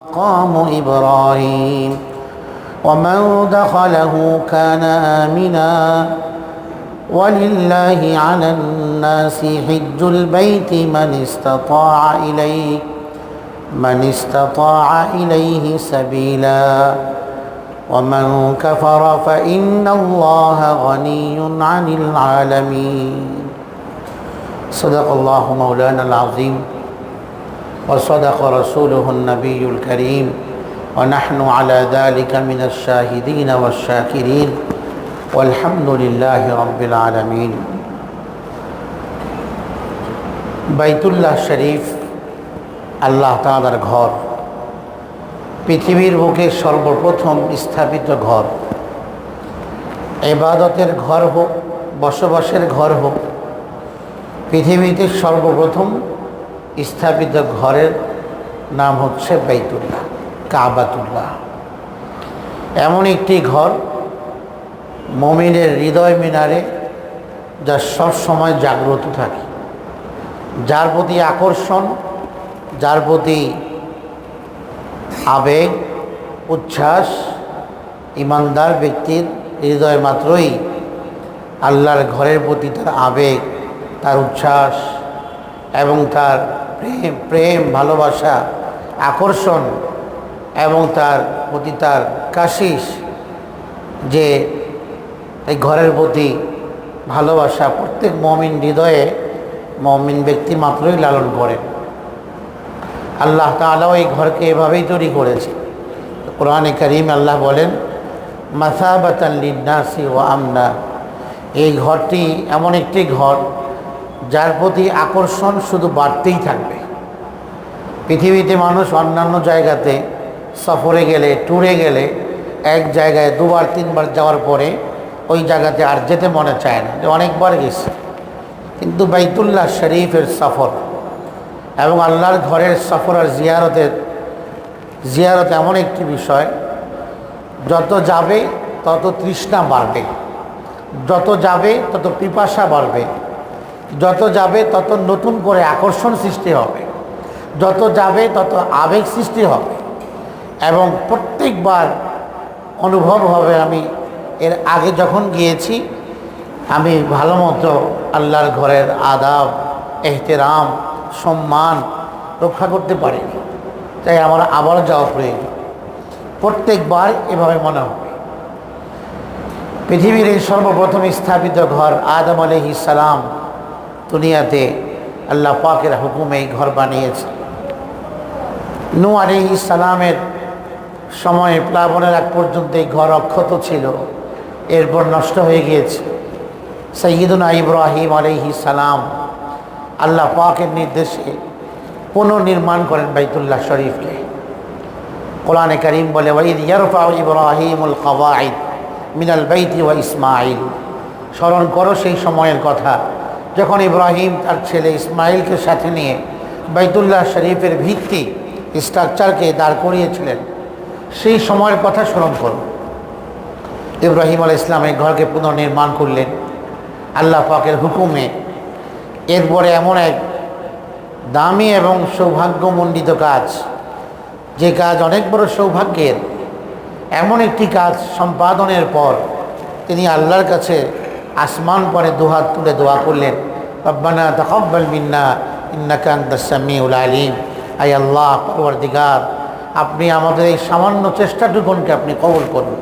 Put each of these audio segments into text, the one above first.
مقام إبراهيم ومن دخله كان آمنا ولله على الناس حج البيت من استطاع إليه من استطاع إليه سبيلا ومن كفر فإن الله غني عن العالمين. صدق الله مولانا العظيم. وصدق رسوله النبي الكريم ونحن على ذلك من الشاهدين والشاكرين والحمد لله رب العالمين বাইতুল্লাহ শরীফ আল্লাহ তাআলার ঘর পৃথিবীর বুকে সর্বপ্রথম স্থাপিত ঘর এবাদতের ঘর হোক বসবাসের ঘর হোক পৃথিবীতে সর্বপ্রথম স্থাপিত ঘরের নাম হচ্ছে বাইতুল্লাহ, কাবাতুল্লাহ। এমন একটি ঘর মমিনের হৃদয় মিনারে যা সব সময় জাগ্রত থাকে। যার প্রতি আকর্ষণ, যার প্রতি আবেগ, উচ্ছ্বাস ইমানদার ব্যক্তির হৃদয় মাত্রই আল্লাহর ঘরের প্রতি তার আবেগ, তার উচ্ছ্বাস এবং তার প্রেম প্রেম, ভালোবাসা, আকর্ষণ এবং তার প্রতি তার কাশিস যে এই ঘরের প্রতি ভালোবাসা প্রত্যেক মমিন হৃদয়ে মমিন ব্যক্তি মাত্রই লালন করেন আল্লাহ তালাও এই ঘরকে এভাবেই তৈরি করেছে। কোরআনে করিম আল্লাহ বলেন মাসাবাতাল্লিনাসি ও আমনা। এই ঘরটি এমন একটি ঘর যার প্রতি আকর্ষণ শুধু বাড়তেই থাকবে। পৃথিবীতে মানুষ অন্যান্য জায়গাতে সফরে গেলে ট্যুরে গেলে এক জায়গায় দুবার, তিনবার যাওয়ার পরে ওই জায়গাতে আর যেতে মনে চায় না। যে অনেকবার গেছে। কিন্তু বাইতুল্লাহ শরীফের সফর এবং আল্লাহর ঘরের সফর আর জিয়ারতের, জিয়ারত এমন একটি বিষয়, যত যাবে তত তৃষ্ণা বাড়বে। যত যাবে তত পিপাসা বাড়বে। যত যাবে তত নতুন করে আকর্ষণ সৃষ্টি হবে। যত যাবে তত আবেগ সৃষ্টি হবে। এবং প্রত্যেকবার অনুভব হবে আমি এর আগে যখন গিয়েছি, আমি ভালো মতো আল্লাহর ঘরের আদাব, এহতেরাম, সম্মান রক্ষা করতে পারিনি। তাই আমার আবার যাওয়া প্রয়োজন। প্রত্যেকবার এভাবে মনে হবে। পৃথিবীর এই সর্বপ্রথম স্থাপিত ঘর আদম আলহি সালাম দুনিয়াতে আল্লাহ পাকের হুকুমে এই ঘর বানিয়েছে। নু আলহি সালামের সময়ে প্লাবনের আগ পর্যন্ত এই ঘর অক্ষত ছিল, এরপর নষ্ট হয়ে গিয়েছে। সৈয়দুনা ইব্রাহিম আলহি সালাম আল্লাহ পাকের নির্দেশে পুনর্নির্মাণ করেন বাইতুল্লাহ শরীফকে। কোরআনে করিম বলে ওয়াইদ ইয়ারফা ইব্রাহিমুল কওয়াইদ মিনাল বাইতি ওয়া ইসমাইল স্মরণ করো সেই সময়ের কথা। যখন ইব্রাহিম তার ছেলে ইসমাইলকে সাথে নিয়ে বাইতুল্লাহ শরীফের ভিত্তি স্ট্রাকচারকে দাঁড় করিয়েছিলেন, সেই সময়ের কথা স্মরণ করো ইব্রাহিম আল ইসলাম এই ঘরকে পুনর্নির্মাণ করলেন, আল্লাহ পাকের হুকুমে। এরপরে এমন এক দামি এবং সৌভাগ্যমণ্ডিত কাজ, যে কাজ অনেক বড় সৌভাগ্যের। এমন একটি কাজ সম্পাদনের পর তিনি আল্লাহর কাছে আসমান পরে দুহাত তুলে দোয়া করলেন। রব্বানা তকব্বাল মিন্না ইন্নাকান্ত সামিউল আলিম। আই আল্লাহ পরবর্দিগার আপনি আমাদের এই সামান্য চেষ্টাটুকুনকে আপনি কবল করুন।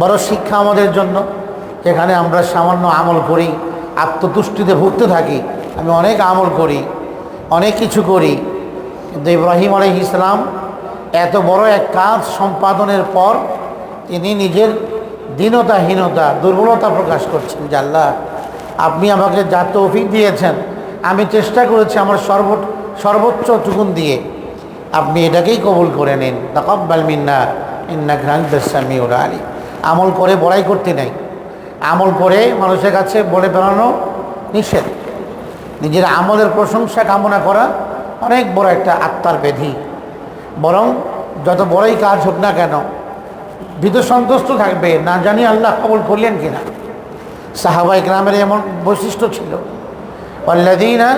বড় শিক্ষা আমাদের জন্য। যেখানে আমরা সামান্য আমল করি, আত্মতুষ্টিতে ভুগতে থাকি। আমি অনেক আমল করি, অনেক কিছু করি। কিন্তু ইব্রাহিম আলহ ইসলাম এত বড় এক কাজ সম্পাদনের পর তিনি নিজের দীনতাহীনতা, দুর্বলতা প্রকাশ করছেন যে আল্লাহ, আপনি আমাকে যা তৌফিক দিয়েছেন, আমি চেষ্টা করেছি আমার সর্ব সর্বোচ্চ চুকুন দিয়ে। আপনি এটাকেই কবুল করে নিন। তকব্বাল মিন্না ইন্না ঘ্রান্তামি ওরা আলী আমল করে বড়াই করতে নেই। আমল করে মানুষের কাছে বলে বেড়ানো নিষেধ। নিজের আমলের প্রশংসা কামনা করা অনেক বড় একটা আত্মার ব্যাধি বরং যত বড়ই কাজ হোক না কেন ভীত সন্তুষ্ট থাকবে, না জানি আল্লাহ কবল করলেন কিনা। সাহাবাই গ্রামের এমন বৈশিষ্ট্য ছিল অল্লাদিনা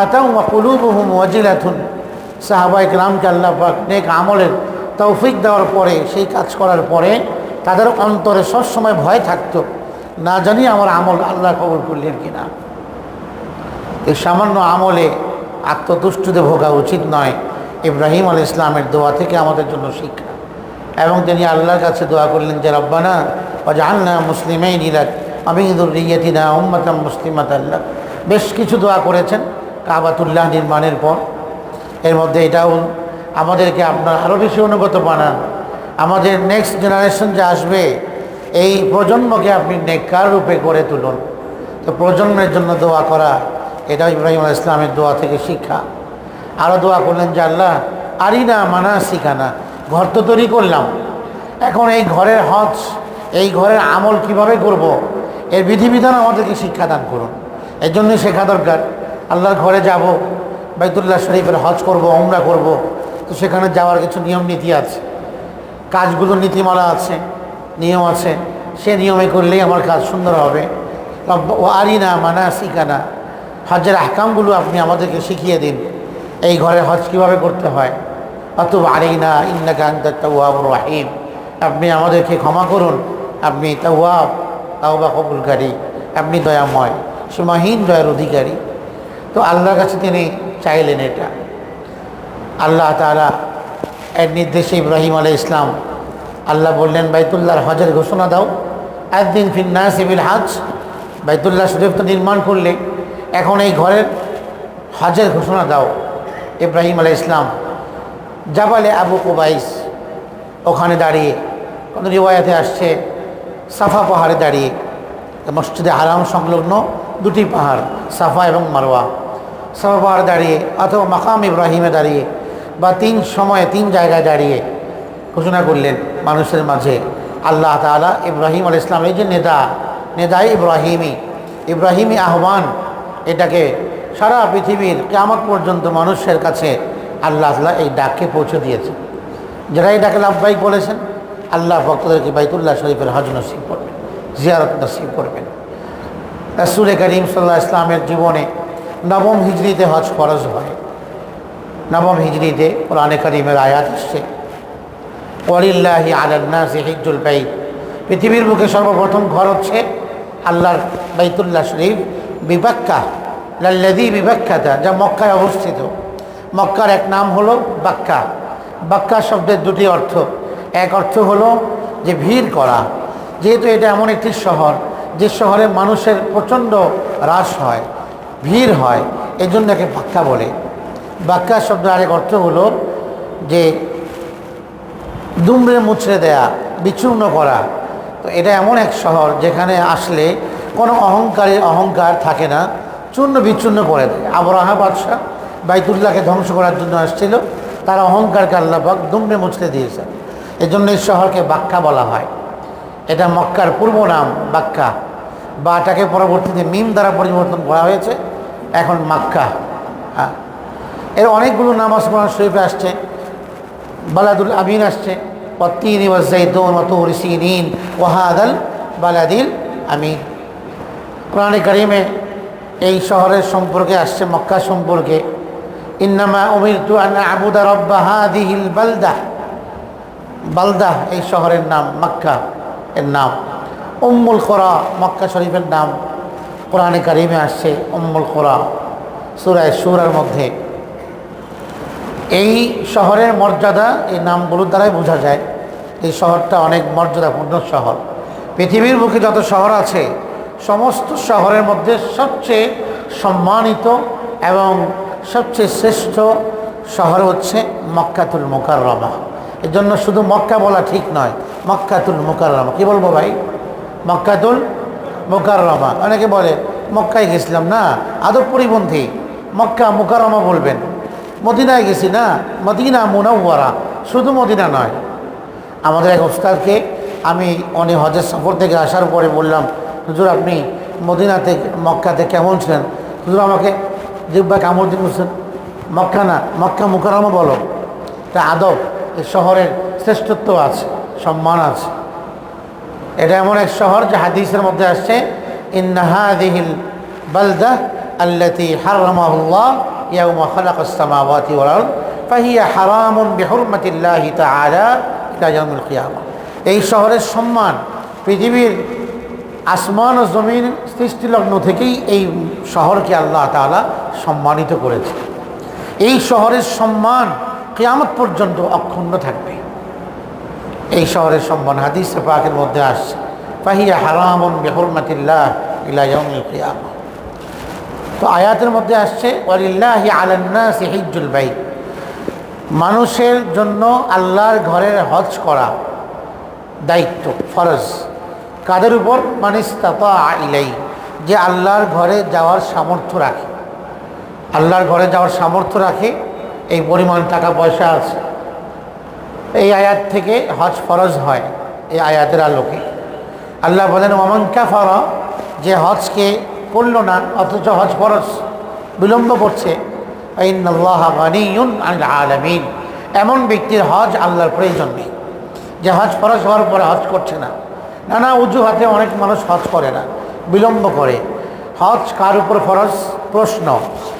আতাউ মকুলুবহুম ওয়াজিলাথুন সাহাবাই গ্রামকে আল্লাহ নেক আমলের তৌফিক দেওয়ার পরে, সেই কাজ করার পরে তাদের অন্তরে সবসময় ভয় থাকতো, না জানি আমার আমল আল্লাহ কবল করলেন কিনা। এই সামান্য আমলে আত্মতুষ্টিতে ভোগা উচিত নয়, ইব্রাহিম আল ইসলামের দোয়া থেকে আমাদের জন্য শিক্ষা। এবং তিনি আল্লাহর কাছে দোয়া করলেন যে, রব্বানা ও জাহান্না মুসলিমাই নিলাক আমি দুর্রিয়াতিনা উম্মাতাম মুসলিমাত আল্লাহ বেশ কিছু দোয়া করেছেন কাবাতুল্লাহ নির্মাণের পর। এর মধ্যে এটাও, আমাদেরকে আপনার আরও বেশি অনুগত বানান আমাদের নেক্সট জেনারেশন যে আসবে, এই প্রজন্মকে আপনি নেককার রূপে করে তুলুন। তো প্রজন্মের জন্য দোয়া করা, এটা ইব্রাহিম ইসলামের দোয়া থেকে শিক্ষা। আরও দোয়া করলেন যে, আল্লাহ আরি না মানা শিখানা ঘর তো তৈরি করলাম। এখন এই ঘরের হজ, এই ঘরের আমল কীভাবে করব। এর বিধিবিধান আমাদেরকে শিক্ষাদান করুন। এর জন্যই শেখা দরকার। আল্লাহর ঘরে যাব, বাইতুল্লাহ শরীফের হজ করব ওমরা করব। তো সেখানে যাওয়ার কিছু নিয়ম নীতি আছে। কাজগুলো নীতিমালা আছে, নিয়ম আছে। সে নিয়মে করলেই আমার কাজ সুন্দর হবে। ও আরি না মানা শিখানা হজের আহকামগুলো আপনি আমাদেরকে শিখিয়ে দিন। এই ঘরে হজ কীভাবে করতে হয়? অত আরি না ইন্নাকা তাওয়াব রাহিম। আপনি আমাদেরকে ক্ষমা করুন। আপনি তাওয়াব, তাওবা কবুলকারী। আপনি দয়াময়, সীমাহীন দয়ার অধিকারী। তো আল্লাহর কাছে তিনি চাইলেন এটা। আল্লাহ তালা এর নির্দেশে ইব্রাহিম আলাই ইসলাম আল্লাহ বললেন, বাইতুল্লাহর হজের ঘোষণা দাও। একদিন ফিন্না সিবিল হাজ। বাইতুল্লাহ শরীফ তো নির্মাণ করলে। এখন এই ঘরের হজের ঘোষণা দাও। ইব্রাহিম আলাই ইসলাম জাবালে আবু কুবাইস ওখানে দাঁড়িয়ে কোনো রিওয়ায়াতে আসছে, সাফা পাহাড়ে দাঁড়িয়ে। মসজিদে হারাম সংলগ্ন দুটি পাহাড়, সাফা এবং মারোয়া সাফা পাহাড়ে দাঁড়িয়ে অথবা মাকাম ইব্রাহিমে দাঁড়িয়ে বা তিন সময়ে তিন জায়গায় দাঁড়িয়ে ঘোষণা করলেন মানুষের মাঝে আল্লাহ তালা ইব্রাহিম আল ইসলাম এই যে নেতা নেতাই ইব্রাহিমী ইব্রাহিমী আহ্বান এটাকে সারা পৃথিবীর কেমন পর্যন্ত মানুষের কাছে আল্লাহ আল্লাহ এই ডাককে পৌঁছে দিয়েছে। যারা এই ডাকে লাভবাহিক বলেছেন, আল্লাহ ভক্তদেরকে বাইতুল্লাহ শরীফের হজ নসিব করবেন জিয়ারত নসিব করবেন। রাসুল করিম সাল্লাহ ইসলামের জীবনে নবম হিজড়িতে হজ ফরজ হয়। নবম হিজড়িতে কোরআনে করিমের আয়াত আসছে, ওয়ালিল্লাহি আলান্নাসি হিজুল বাইত। পৃথিবীর বুকে সর্বপ্রথম ঘর হচ্ছে আল্লাহর বাইতুল্লাহ শরীফ বিবাক্কা লাল্লাদি বিবাক্কাতা, যা মক্কায় অবস্থিত। মক্কার এক নাম হলো বাক্কা। বাক্কা শব্দের দুটি অর্থ। এক অর্থ হলো যে ভিড় করা। যেহেতু এটা এমন একটি শহর, যে শহরে মানুষের প্রচণ্ড হ্রাস হয়, ভিড় হয় এই জন্য একে বাক্কা বলে। বাক্কা শব্দের আরেক অর্থ হলো যে দুমড়ে মুচড়ে দেয়া, বিচূর্ণ করা। তো এটা এমন এক শহর যেখানে আসলে কোনো অহংকারী অহংকার থাকে না, চূর্ণ বিচূর্ণ করে দেয়। আবরাহা বাদশাহ বাইতুল্লাহকে ধ্বংস করার জন্য আসছিল। তার অহংকারকে আল্লাপাক দুমড়ে মুচড়ে দিয়েছেন। এই জন্য এই শহরকে বাক্কা বলা হয়। এটা মক্কার পূর্ব নাম বাক্কা বা এটাকে পরবর্তীতে মিম দ্বারা পরিবর্তন করা হয়েছে। এখন মাক্কা। হ্যাঁ এর অনেকগুলো নাম আসমান শরীফে আসছে। বালাদুল আমিন আসছে। পত্তিন ওয়াজাইদুন ওয়াতুর সিনিন ওয়াহাদাল বালাদিল আমিন। কোরআনে কারিমে এই শহরের সম্পর্কে আসছে, মক্কা সম্পর্কে। ইন্নামা উমিরতু আবুদা রব্বা হাদিহিল বালদা। বালদা, এই শহরের নাম, মক্কা এর নাম। উম্মুল খোরা, মক্কা শরীফের নাম কোরআনে কারিমে আসছে উম্মুল খোরা সুরায় সুরার মধ্যে। এই শহরের মর্যাদা, এই নামগুলোর দ্বারাই বোঝা যায় এই শহরটা অনেক মর্যাদাপূর্ণ শহর। পৃথিবীর বুকে যত শহর আছে, সমস্ত শহরের মধ্যে সবচেয়ে সম্মানিত এবং সবচেয়ে শ্রেষ্ঠ শহর হচ্ছে মক্কাতুল মোকাররমা। এর জন্য শুধু মক্কা বলা ঠিক নয়, মক্কাতুল মোকাররমা। কি বলব ভাই? মক্কাতুল মোকাররমা। অনেকে বলে, মক্কায় গেছিলাম না, আদব পরিপন্থী। মক্কা মোকাররমা বলবেন। মদিনায় গেছি না, মদিনা মুনাওয়ারা। শুধু মদিনা নয়। আমাদের এক ওস্তাদকে আমি অনেক হজের সফর থেকে আসার পরে বললাম, হুজুর, আপনি মদিনাতে, মক্কাতে কেমন ছিলেন? হুজুর আমাকে জিব্বা কামড় বলছেন, মক্কা না, মক্কা মুকারমা বলো। তা আদব এই শহরের শ্রেষ্ঠত্ব আছে, সম্মান আছে। এটা এমন এক শহর যে হাদিসের মধ্যে আসছে ইন্নাহাদিহিল বালদা আল্লাতি হারামাহুল্লাহ ইয়াউমা খালাকাস সামাওয়াতি ওয়াল আরদ, ফাহিয়া হারামুন বেহরমাতিল্লাহি তাআলা ইলা ইয়াউমিল কিয়ামা এই শহরের সম্মান, পৃথিবীর আসমান ও জমিন সৃষ্টিলগ্ন থেকেই এই শহরকে আল্লাহ তাআলা সম্মানিত করেছে এই শহরের সম্মান কেয়ামত পর্যন্ত অক্ষুণ্ণ থাকবে। এই শহরের সম্মান হাদিস পাকের মধ্যে আসছে। ফাহিয়া হারামুন বেহরমাতিল্লাহ ইলা ইয়াউমিল কিয়ামা। তো আয়াতের মধ্যে আসছে, ওয়ালিল্লাহি আলান্নাসি হিজ্জুল বাইত। মানুষের জন্য আল্লাহর ঘরের হজ করা দায়িত্ব, ফরজ। কাদের উপর? মানিস্তাতা ইলাই, যে আল্লাহর ঘরে যাওয়ার সামর্থ্য রাখে। আল্লাহর ঘরে যাওয়ার সামর্থ্য রাখে, এই পরিমাণ টাকা পয়সা আছে। এই আয়াত থেকে হজ ফরজ হয়, এই আয়াতের আলোকে। আল্লাহ বলেন ওমান কাফার যে হজকে করল না, অথচ হজ ফরজ, বিলম্ব করছে। আলমিন। এমন ব্যক্তির হজ আল্লাহর প্রয়োজন নেই। যে হজ ফরজ হওয়ার পরে হজ করছে না। নানা অজুহাতে অনেক মানুষ হজ করে না, বিলম্ব করে। হজ কার উপর ফরজ? প্রশ্ন।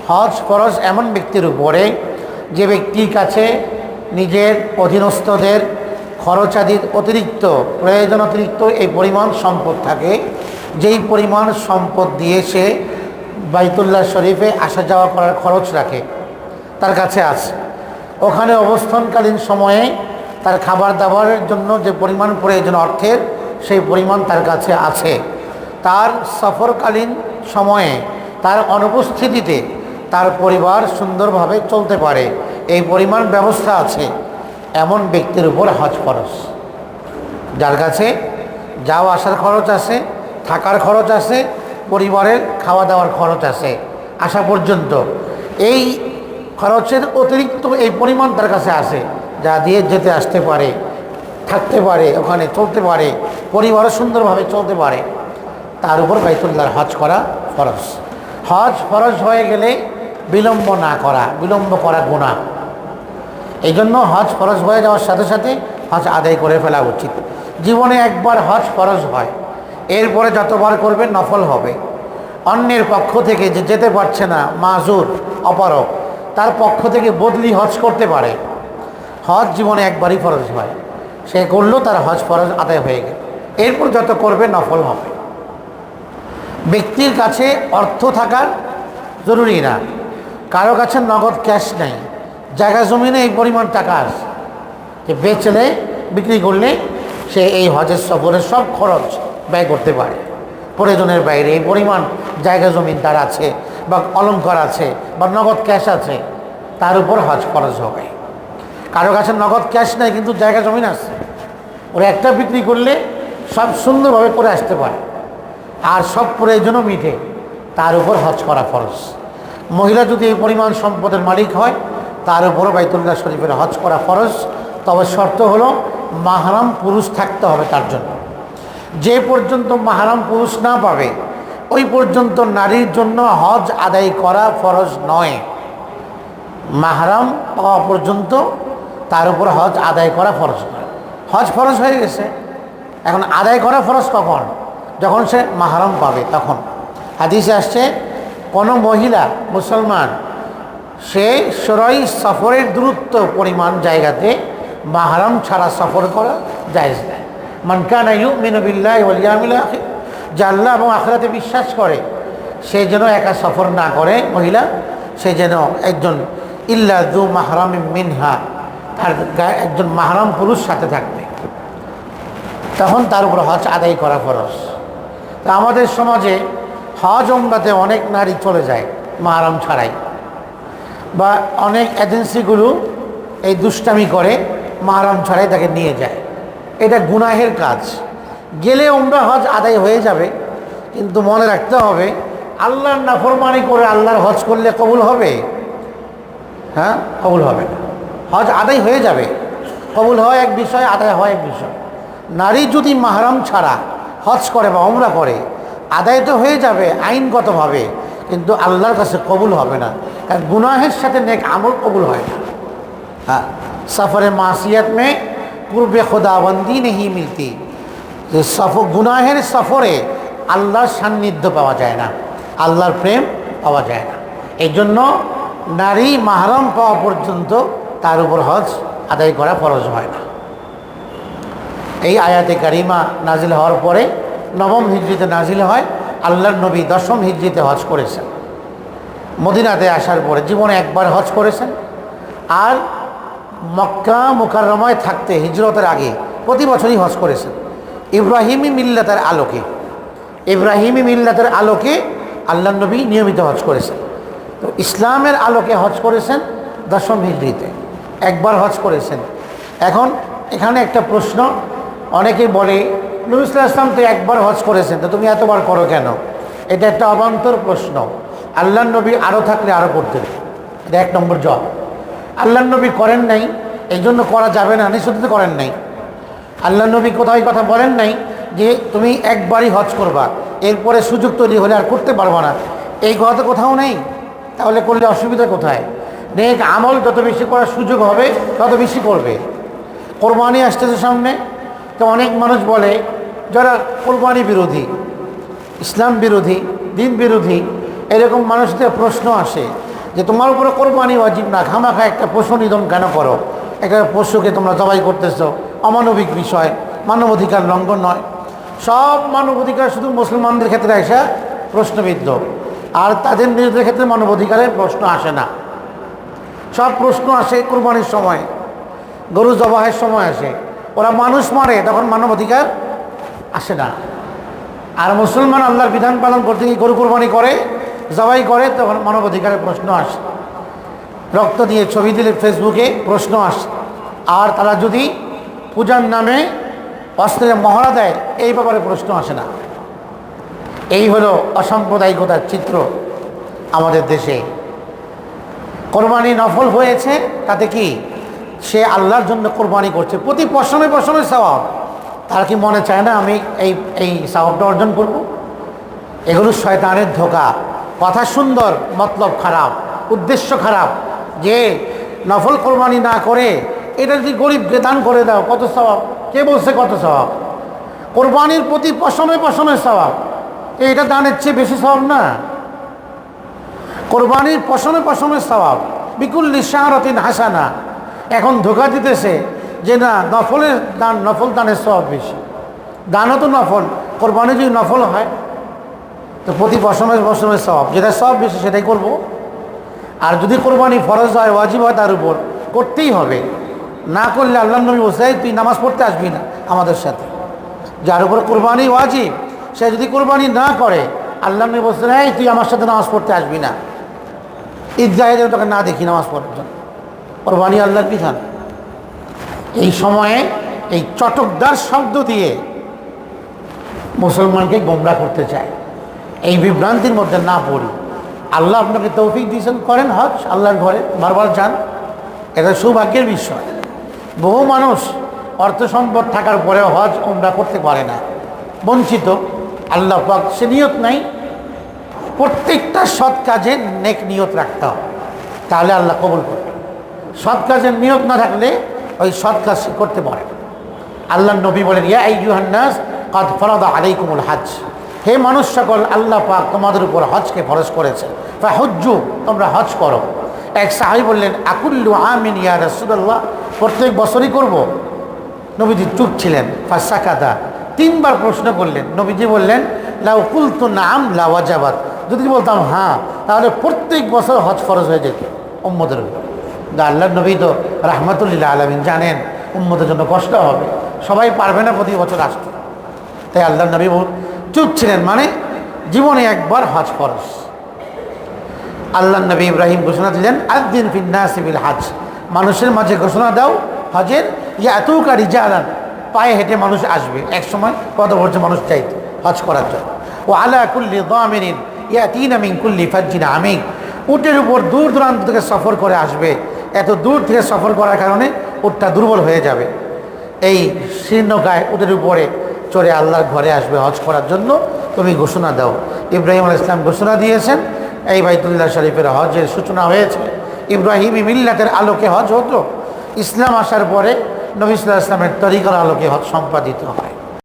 হজ ফরজ এমন ব্যক্তির উপরে যে ব্যক্তির কাছে নিজের অধীনস্থদের খরচাদির অতিরিক্ত প্রয়োজন অতিরিক্ত এই পরিমাণ সম্পদ থাকে। যেই পরিমাণ সম্পদ দিয়ে সে বাইতুল্লাহ শরীফে আসা যাওয়া করার খরচ রাখে, তার কাছে আছে। ওখানে অবস্থানকালীন সময়ে তার খাবার দাবারের জন্য যে পরিমাণ প্রয়োজন অর্থের সেই পরিমাণ তার কাছে আছে। তার সফরকালীন সময়ে, তার অনুপস্থিতিতে তার পরিবার সুন্দরভাবে চলতে পারে। এই পরিমাণ ব্যবস্থা আছে। এমন ব্যক্তির উপর হজ খরচ যার কাছে যাওয়া আসার খরচ আছে, থাকার খরচ আছে, পরিবারের খাওয়া দাওয়ার খরচ আছে। আসা পর্যন্ত এই খরচের অতিরিক্ত এই পরিমাণ তার কাছে আছে, যা দিয়ে যেতে আসতে পারে। থাকতে পারে, ওখানে চলতে পারে, পরিবারও সুন্দরভাবে চলতে পারে, তার উপর বাইতুল্লাহর হজ করা ফরজ। হজ ফরজ হয়ে গেলে বিলম্ব না করা, বিলম্ব করা গুণা এই জন্য হজ ফরজ হয়ে যাওয়ার সাথে সাথে হজ আদায় করে ফেলা উচিত। জীবনে একবার হজ ফরজ হয়, এরপরে যতবার করবে নফল হবে। অন্যের পক্ষ থেকে যে যেতে পারছে না, মাজুর অপারক তার পক্ষ থেকে বদলি হজ করতে পারে। হজ জীবনে একবারই ফরজ হয়। সে করলেও তার হজ ফরজ আদায় হয়ে গেল। এরপর যত করবে নফল হবে। ব্যক্তির কাছে অর্থ থাকার জরুরি না। কারও কাছে নগদ ক্যাশ নেই। জায়গা জমিনে এই পরিমাণ টাকা আছে। যে বেচলে, বিক্রি করলে সে এই হজের সফরের সব খরচ ব্যয় করতে পারে। প্রয়োজনের বাইরে এই পরিমাণ জায়গা জমিন তার আছে বা অলঙ্কার আছে বা নগদ ক্যাশ আছে, তার উপর হজ খরচ হবে। কারও কাছে নগদ ক্যাশ নাই, কিন্তু জায়গা জমিন আছে। ওরা একটা বিক্রি করলে সব সুন্দরভাবে করে আসতে পারে। আর সব প্রয়োজনও মিটে। তার উপর হজ করা ফরজ। মহিলা যদি এই পরিমাণ সম্পদের মালিক হয়, তার উপরও বাইতুল্লাহ শরীফের হজ করা ফরজ। তবে শর্ত হলো, মাহারাম পুরুষ থাকতে হবে তার জন্য। যে পর্যন্ত মাহারাম পুরুষ না পাবে, ওই পর্যন্ত নারীর জন্য হজ আদায় করা ফরজ নয়। মাহারাম পাওয়া পর্যন্ত তার উপর হজ আদায় করা ফরজ হজ ফরজ হয়ে গেছে। এখন আদায় করা ফরজ কখন? যখন সে মাহারাম পাবে তখন। হাদিসে আসছে, কোনো মহিলা, মুসলমান, সে সরাই সফরের দূরত্ব পরিমাণ জায়গাতে মাহারাম ছাড়া সফর করা জায়জ দেয় মানকানা মিনবিল্লাহ ওলিয়ামিল যে আল্লাহ এবং আখরাতে বিশ্বাস করে, সে যেন একা সফর না করে মহিলা, সে যেন একজন ইল্লা দু মাহরাম মিনহা। তার একজন মাহরাম পুরুষ সাথে থাকবে। তখন তার উপর হজ আদায় করা ফরজ। তা আমাদের সমাজে হজ ওমরাতে অনেক নারী চলে যায় মাহারাম ছাড়াই। বা অনেক এজেন্সিগুলো এই দুষ্টামি করে মাহারাম ছাড়াই তাকে নিয়ে যায়। এটা গুনাহের কাজ। গেলে ওমরা হজ আদায় হয়ে যাবে, কিন্তু মনে রাখতে হবে, আল্লাহর নাফরমানি করে আল্লাহর হজ করলে কবুল হবে? হ্যাঁ কবুল হবে না। হজ আদায় হয়ে যাবে, কবুল হয় এক বিষয়, আদায় হয় এক বিষয়। নারী যদি মাহারাম ছাড়া হজ করে বা ওমরা করে, আদায় তো হয়ে যাবে আইনগতভাবে, কিন্তু আল্লাহর কাছে কবুল হবে না। কারণ গুনাহের সাথে নেক আমল কবুল হয় না। হ্যাঁ সফরে মাসিয়াত মে পূর্বে খোদাবন্দি নেই মিলতি। যে সফ, গুনাহের সফরে আল্লাহর সান্নিধ্য পাওয়া যায় না, আল্লাহর প্রেম পাওয়া যায় না। এই জন্য নারী মাহারাম পাওয়া পর্যন্ত তার উপর হজ আদায় করা ফরজ হয় না। এই আয়াতে কারিমা নাজিল হওয়ার পরে নবম হিজড়িতে নাজিল হয়, আল্লাহর নবী দশম হিজড়িতে হজ করেছেন। মদিনাতে আসার পরে জীবনে একবার হজ করেছেন। আর মক্কা মুকাররমায় থাকতে হিজরতের আগে প্রতি বছরই হজ করেছেন। ইব্রাহিমি মিল্লাতের আলোকে, ইব্রাহিমি মিল্লাতের আলোকে আল্লাহ নবী নিয়মিত হজ করেছেন। তো ইসলামের আলোকে হজ করেছেন দশম হিজড়িতে। একবার হজ করেছেন। এখন এখানে একটা প্রশ্ন অনেকেই বলে, নবী ইসলাম তো একবার হজ করেছেন, তো তুমি এতবার করো কেন? এটা একটা অবান্তর প্রশ্ন। আল্লাহ নবী আরও থাকলে আরও করতেন। এটা এক নম্বর জব। আল্লাহ নবী করেন নাই, এই জন্য করা যাবে না নিশ্চিত করেন নাই। আল্লাহ নবী কোথাও কথা বলেন নাই যে, তুমি একবারই হজ করবা। এরপরে সুযোগ তৈরি হলে আর করতে পারব না। এই কথা কোথাও নেই। তাহলে করলে অসুবিধা কোথায়? নেক আমল যত বেশি করার সুযোগ হবে, তত বেশি করবে। কোরবানি আসতেছে সামনে। তো অনেক মানুষ বলে, যারা কোরবানি বিরোধী, ইসলাম বিরোধী, দিন বিরোধী, এরকম মানুষদের প্রশ্ন আসে যে, তোমার উপরে কোরবানি অজীব না? খামাখা একটা পশু নিধন কেন করো? একটা পশুকে তোমরা জবাই করতেছো। অমানবিক বিষয়, মানবাধিকার লঙ্ঘন নয়। সব মানবাধিকার শুধু মুসলমানদের ক্ষেত্রে আসা, প্রশ্নবিদ্ধ। আর তাদের নিজেদের ক্ষেত্রে মানবাধিকারের প্রশ্ন আসে না। সব প্রশ্ন আসে কোরবানির সময়, গরু জবাহের সময় আসে। ওরা মানুষ মারে, তখন মানবাধিকার আসে না। আর মুসলমান আল্লাহর বিধান পালন করতে গিয়ে গরু কোরবানি করে, জবাই করে, তখন মানবাধিকারের প্রশ্ন আসে। রক্ত দিয়ে ছবি দিলে ফেসবুকে প্রশ্ন আসে। আর তারা যদি পূজার নামে অস্ত্রের মহড়া দেয়, এই ব্যাপারে প্রশ্ন আসে না। এই হলো অসাম্প্রদায়িকতার চিত্র আমাদের দেশে। কোরবানি নফল হয়েছে, তাতে কি? সে আল্লাহর জন্য কোরবানি করছে। প্রতি পশমে পশমে স্বভাব তার কি মনে চায় না আমি এই এই স্বভাবটা অর্জন করব? এগুলো শয়তানের ধোকা। কথা সুন্দর, মতলব খারাপ, উদ্দেশ্য খারাপ। যে নফল কোরবানি না করে, এটা যদি গরিবকে দান করে দাও, কত স্বভাব কে বলছে কত স্বভাব কোরবানির প্রতি পশমে পশমে স্বভাব এটা দানের চেয়ে বেশি স্বভাব না। কোরবানির পশমে পশমের স্বভাব বিকুল্লি শাহরতিন হাসানা। এখন ধোকা দিতেছে যে না নফলের দান, নফল দানের স্বভাব বেশি। দানও তো নফল কোরবানি যদি নফল হয়, তো প্রতি পশমের পশমের স্বভাব যেটা সব বেশি, সেটাই করব। আর যদি কোরবানি ফরজ হয়, ওয়াজিব হয় তার উপর, করতেই হবে। না করলে আল্লাহ নবী বসে তুই নামাজ পড়তে আসবি না আমাদের সাথে। যার উপর কোরবানি ওয়াজিব, সে যদি কোরবানি না করে, আল্লাহ নবী এই, তুই আমার সাথে নামাজ পড়তে আসবি না। ঈদগাহে যেন তোকে না দেখি নামাজ পড়ার জন্য। কোরবানি আল্লাহর বিধান। এই সময়ে এই চটকদার শব্দ দিয়ে মুসলমানকে গোমরা করতে চায়। এই বিভ্রান্তির মধ্যে না পড়ি। আল্লাহ আপনাকে তৌফিক দিয়েছেন, করেন হজ, আল্লাহর ঘরে বারবার যান। এটা সৌভাগ্যের বিষয়। বহু মানুষ অর্থ সম্পদ থাকার পরেও হজ ওমরা করতে পারে না। বঞ্চিত। আল্লাহ পাক সে নিয়ত নাই। প্রত্যেকটা সৎ কাজে নেক নিয়ত রাখতে হবে। তাহলে আল্লাহ কবুল করবে। সৎ কাজের নিয়ত না থাকলে ওই সৎ কাজ করতে পারে আল্লাহ নবী বলেন, ইয়া এই জুহান্নাস কাদ ফরাদা আলাইকুমুল হাজ। হে মানুষ সকল, আল্লাহ পাক তোমাদের উপর হজকে ফরজ করেছে তা হজ্জু তোমরা হজ করো। এক সাহাবি বললেন, আকুল্লু আমিন ইয়া রসুল্লাহ প্রত্যেক বছরই করব। নবীজি চুপ ছিলেন। ফাঁসাকাদা, তিনবার প্রশ্ন করলেন। নবীজি বললেন, লাউ তো নাম লাওয়াজাবাদ যদি বলতাম হ্যাঁ তাহলে প্রত্যেক বছর হজ ফরজ হয়ে যেত উম্মদের কিন্তু আল্লাহ নবী তো রাহমাতুল্লিল্লাহ আলমিন জানেন উম্মদের জন্য কষ্ট হবে। সবাই পারবে না প্রতি বছর আসতে। তাই আল্লাহ নবী চুপ ছিলেন মানে জীবনে একবার হজ ফরজ। আল্লাহ নবী ইব্রাহিম ঘোষণা দিলেন একদিন ফিন্নাসিবিল হাজ। মানুষের মাঝে ঘোষণা দাও, হজের ইয়া এতকা রিজালান। পায়ে হেঁটে মানুষ আসবে। এক সময় কত বছর মানুষ চাইত হজ করার জন্য। ও আলা কুল্লি দামিনিন। ইয়া তিন আমিন কুল্লি আমিন। উটের উপর দূর দূরান্ত থেকে সফর করে আসবে। এত দূর থেকে সফর করার কারণে উটটা দুর্বল হয়ে যাবে। এই শীর্ণকায় ওদের উপরে চড়ে আল্লাহর ঘরে আসবে হজ করার জন্য। তুমি ঘোষণা দাও। ইব্রাহিম আল ইসলাম ঘোষণা দিয়েছেন, এই বাইতুল্লাহ শরীফের হজের সূচনা হয়েছে। ইব্রাহিম মিল্লাতের আলোকে হজ হতো। ইসলাম আসার পরে নবী সাল্লাহ ইসলামের তরিকার আলোকে হজ সম্পাদিত হয়।